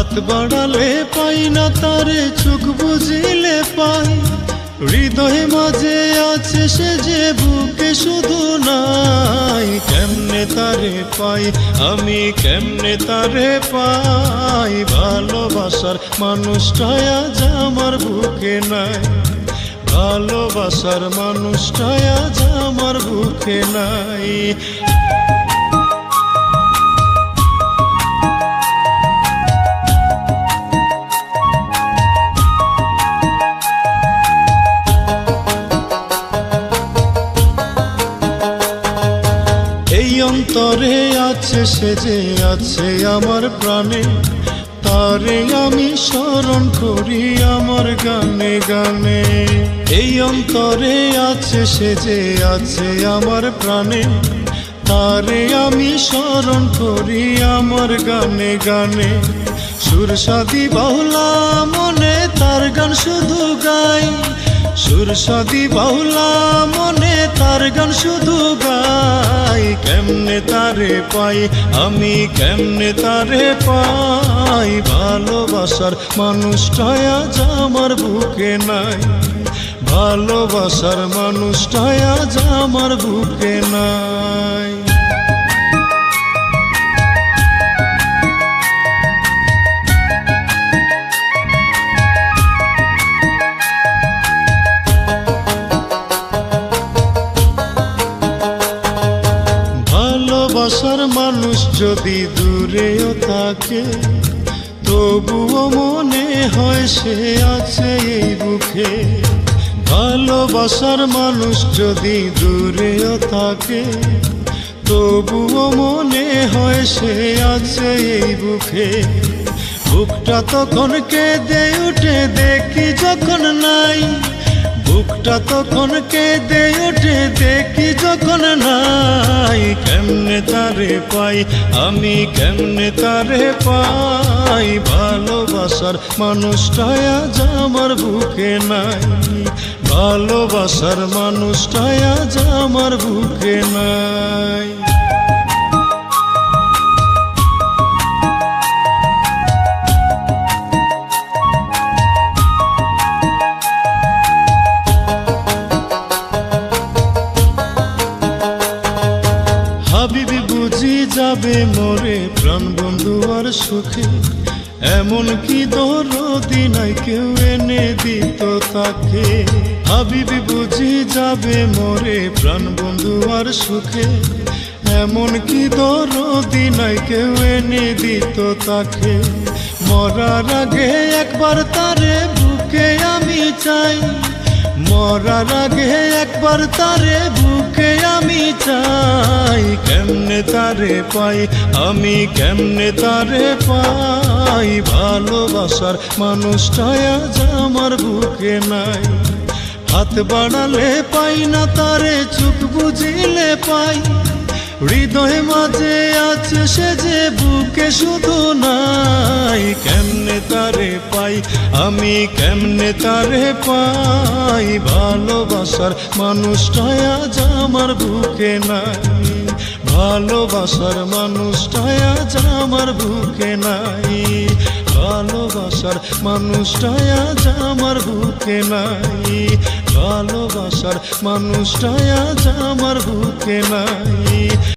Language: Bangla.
হাত বাড়ালে পাই না তারে, চোখ বুঝিলে পাই। হৃদয় মাঝে আছে সে যে বুকে শুধু নাই। কেমনে তারে পাই? আমি কেমনে তারে পাই? ভালোবাসার মানুষটাই আজ আমার বুকে নাই। ভালোবাসার মানুষটাই আজ আমার বুকে নাই। অন্তরে আছে সেজে আছে আমার প্রাণে, তারে আমি স্মরণ করি আমার গানে গানে। এই অন্তরে আছে সেজে আছে আমার প্রাণে, তারে আমি স্মরণ করি আমার গানে গানে। সুরসাদি বাউলা মনে তার গান শুধু গাই। সুরসাদি বাউলা মনে তার গান শুধু গাই। কেমনে তারে পাই, আমি কেমনে তারে পাই? ভালোবাসার মানুষটাই আজ আমার বুকে নাই। ভালোবাসার মানুষটাই আজ আমার বুকে নাই। যদি দূরেও থাকে, তবুও মনে হয় সে আছে এই বুকে। ভালোবাসার মানুষ যদি দূরেও থাকে, তবুও মনে হয় সে আছে এই বুকে। বুকটা তখন কেঁদে উঠে, দেখি যখন নাই বুকটা তখন কেঁদে ওঠে, দেখি যখন নাই, কেমনে তারে পাই? আমি কেমনে তারে পাই? ভালোবাসার মানুষটাই আজ আমার বুকে নাই। ভালোবাসার মানুষটাই আজ আমার বুকে নাই। যাবে মোরে প্রাণ বন্ধু আর সুখে। এমন কি দরদি নাই কেউ এনে দিত তাকে। হাবিবি বুঝি যাবে মোরে প্রাণ বন্ধু আর সুখে। এমন কি দরদি নাই কেউ এনে দিত তাকে। মরার আগে একবার তারে বুকে আমি চাই। মরার আগে একবার তারে বুকে আমি চাই। কেমনে তারে পাই? আমি কেমনে তারে পাই? ভালোবাসার মানুষটাই আজ আমার বুকে নাই। হাত বাড়ালে পাই না তারে, চুপ বুঝিলে পাই। হৃদয় মাঝে শুধু নাই, কেমনে তারে পাই? আমি কেমনে তারে পাই? ভালোবাসার মানুষটাই আজ আমার বুকে নাই। ভালোবাসার মানুষটাই আজ আমার বুকে নাই। ভালোবাসার মানুষটাই আজ আমার বুকে নাই। ভালোবাসার মানুষটাই আজ আমার বুকে নাই।